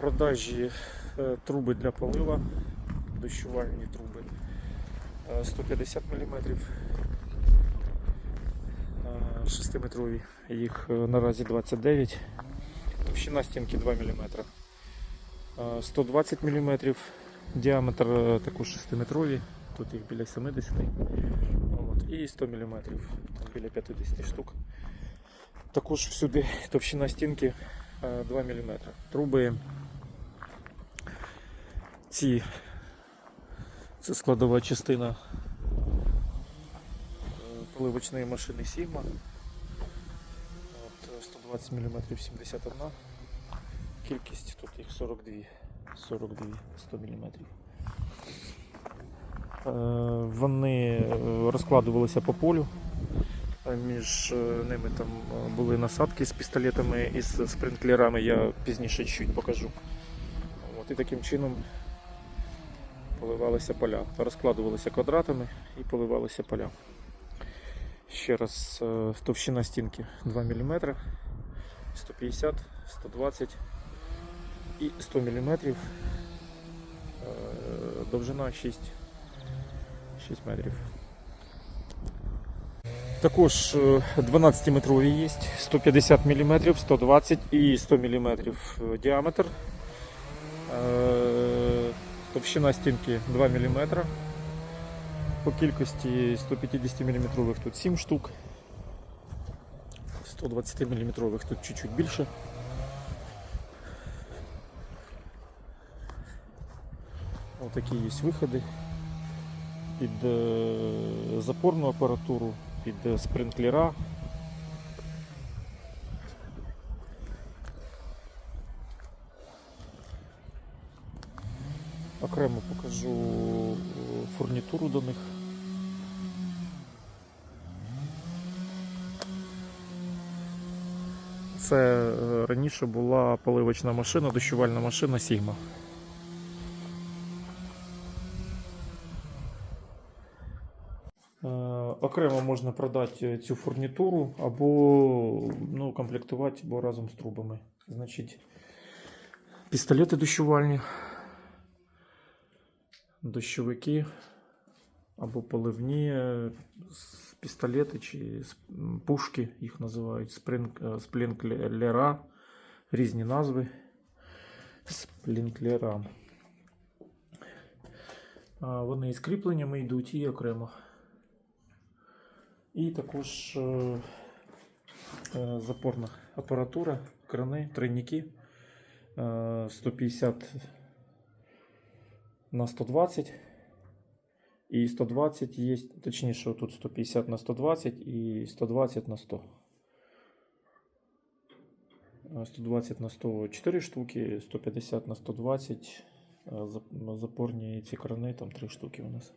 продажі е, труби для полива, дощувальні труби е, 150 мм. 6-метрові, їх е, наразі 29 Товщина стінки 2 мм. 120 мм. Діаметр е, також 6-метрові, тут їх біля 70 От, і 100 мм, біля 50 штук. Також всюди товщина стінки 2 мм. Труби ці це складова частина е, поливочної машини Sigma. От, е, 120 мм 71. Кількість тут їх 42. 42 100 мм. Е, Вони е, розкладувалися по полю. Між е, ними там е, були насадки з пістолетами і з спринклерами, я пізніше чуть покажу. От, і таким чином поливалися поля. Розкладувалися квадратами і поливалися поля. Ще раз, е, товщина стінки 2 мм, 150, 120 і 100 мм. Довжина 6, 6 метрів. Також 12-метрові є, 150 мм, 120 і 100 мм діаметр. Е, Товщина стінки 2 мм. По кількості 150 мм тут 7 штук. 120 мм тут чуть-чуть більше. Отакі є виходи під е, запорну апаратуру, під е, спринклера. Окремо покажу е, фурнітуру до них. Це е, раніше була поливочна машина, дощувальна машина Sigma. Окремо можна продати цю фурнітуру або ну, комплектувати або разом з трубами. Значить, пістолети дощувальні, дощовики або поливні е, пістолети чи пушки, їх називають е, сплінклера, різні назви. Сплінклера. Вони із кріпленнями йдуть і окремо. І також е, е, запорна апаратура, крани, тройники е, 150 на 120. І 120 є, точніше, тут 150 на 120 і 120 на 100. Е, 120 на 100 4 штуки, 150 на 120 е, запорні ці крани, там 3 штуки у нас.